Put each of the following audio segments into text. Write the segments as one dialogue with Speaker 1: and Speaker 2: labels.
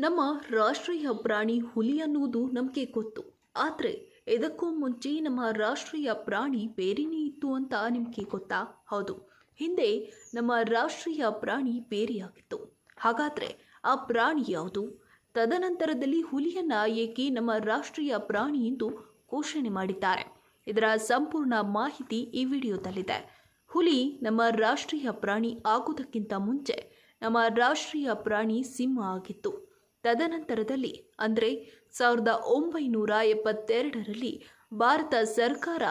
Speaker 1: ನಮ್ಮ ರಾಷ್ಟ್ರೀಯ ಪ್ರಾಣಿ ಹುಲಿ ಅನ್ನುವುದು ನಮಗೆ ಗೊತ್ತು. ಆದರೆ ಇದಕ್ಕೂ ಮುಂಚೆ ನಮ್ಮ ರಾಷ್ಟ್ರೀಯ ಪ್ರಾಣಿ ಬೇರೆಯೇ ಇತ್ತು ಅಂತ ನಿಮಗೆ ಗೊತ್ತಾ? ಹೌದು. ಹಿಂದೆ ನಮ್ಮ ರಾಷ್ಟ್ರೀಯ ಪ್ರಾಣಿ ಬೇರೆಯಾಗಿತ್ತು. ಹಾಗಾದರೆ ಆ ಪ್ರಾಣಿ ಯಾವುದು? ತದನಂತರದಲ್ಲಿ ಹುಲಿಯನ್ನು ಏಕೆ ನಮ್ಮ ರಾಷ್ಟ್ರೀಯ ಪ್ರಾಣಿ ಎಂದು ಘೋಷಣೆ ಮಾಡಿದ್ದಾರೆ? ಇದರ ಸಂಪೂರ್ಣ ಮಾಹಿತಿ ಈ ವಿಡಿಯೋದಲ್ಲಿದೆ. ಹುಲಿ ನಮ್ಮ ರಾಷ್ಟ್ರೀಯ ಪ್ರಾಣಿ ಆಗುವುದಕ್ಕಿಂತ ಮುಂಚೆ ನಮ್ಮ ರಾಷ್ಟ್ರೀಯ ಪ್ರಾಣಿ ಸಿಂಹ ಆಗಿತ್ತು. ತದನಂತರದಲ್ಲಿ, ಅಂದರೆ ಸಾವಿರದ ಒಂಬೈನೂರ ಎಪ್ಪತ್ತೆರಡರಲ್ಲಿ ಭಾರತ ಸರ್ಕಾರ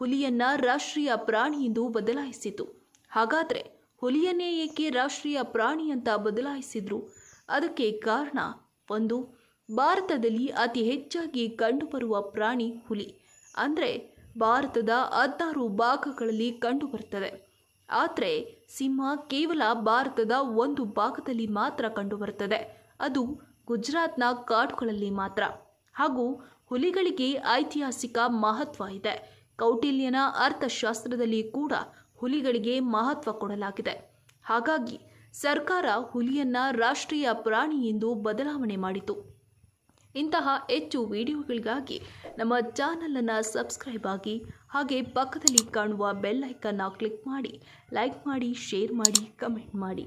Speaker 1: ಹುಲಿಯನ್ನ ರಾಷ್ಟ್ರೀಯ ಪ್ರಾಣಿ ಎಂದು ಬದಲಾಯಿಸಿತು. ಹಾಗಾದರೆ ಹುಲಿಯನ್ನೇ ಏಕೆ ರಾಷ್ಟ್ರೀಯ ಪ್ರಾಣಿ ಅಂತ ಬದಲಾಯಿಸಿದ್ರು? ಅದಕ್ಕೆ ಕಾರಣ ಒಂದು, ಭಾರತದಲ್ಲಿ ಅತಿ ಹೆಚ್ಚಾಗಿ ಕಂಡುಬರುವ ಪ್ರಾಣಿ ಹುಲಿ, ಅಂದರೆ ಭಾರತದ ಹದಿನಾರು ಭಾಗಗಳಲ್ಲಿ ಕಂಡುಬರುತ್ತದೆ ಆದರೆ ಸಿಂಹ ಕೇವಲ ಭಾರತದ ಒಂದು ಭಾಗದಲ್ಲಿ ಮಾತ್ರ ಕಂಡುಬರುತ್ತದೆ ಅದು ಗುಜರಾತ್ನ ಕಾಡುಗಳಲ್ಲಿ ಮಾತ್ರ. ಹಾಗೂ ಹುಲಿಗಳಿಗೆ ಐತಿಹಾಸಿಕ ಮಹತ್ವ ಇದೆ. ಕೌಟಿಲ್ಯನ ಅರ್ಥಶಾಸ್ತ್ರದಲ್ಲಿ ಕೂಡ ಹುಲಿಗಳಿಗೆ ಮಹತ್ವ ಕೊಡಲಾಗಿದೆ. ಹಾಗಾಗಿ ಸರ್ಕಾರ ಹುಲಿಯನ್ನ ರಾಷ್ಟ್ರೀಯ ಪ್ರಾಣಿ ಎಂದು ಬದಲಾವಣೆ ಮಾಡಿತು. ಇಂತಹ ಹೆಚ್ಚು ವಿಡಿಯೋಗಳಿಗಾಗಿ ನಮ್ಮ ಚಾನಲನ್ನು ಸಬ್ಸ್ಕ್ರೈಬ್ ಆಗಿ, ಹಾಗೆ ಪಕ್ಕದಲ್ಲಿ ಕಾಣುವ ಬೆಲ್ ಐಕನ್ನ ಕ್ಲಿಕ್ ಮಾಡಿ, ಲೈಕ್ ಮಾಡಿ, ಶೇರ್ ಮಾಡಿ, ಕಮೆಂಟ್ ಮಾಡಿ.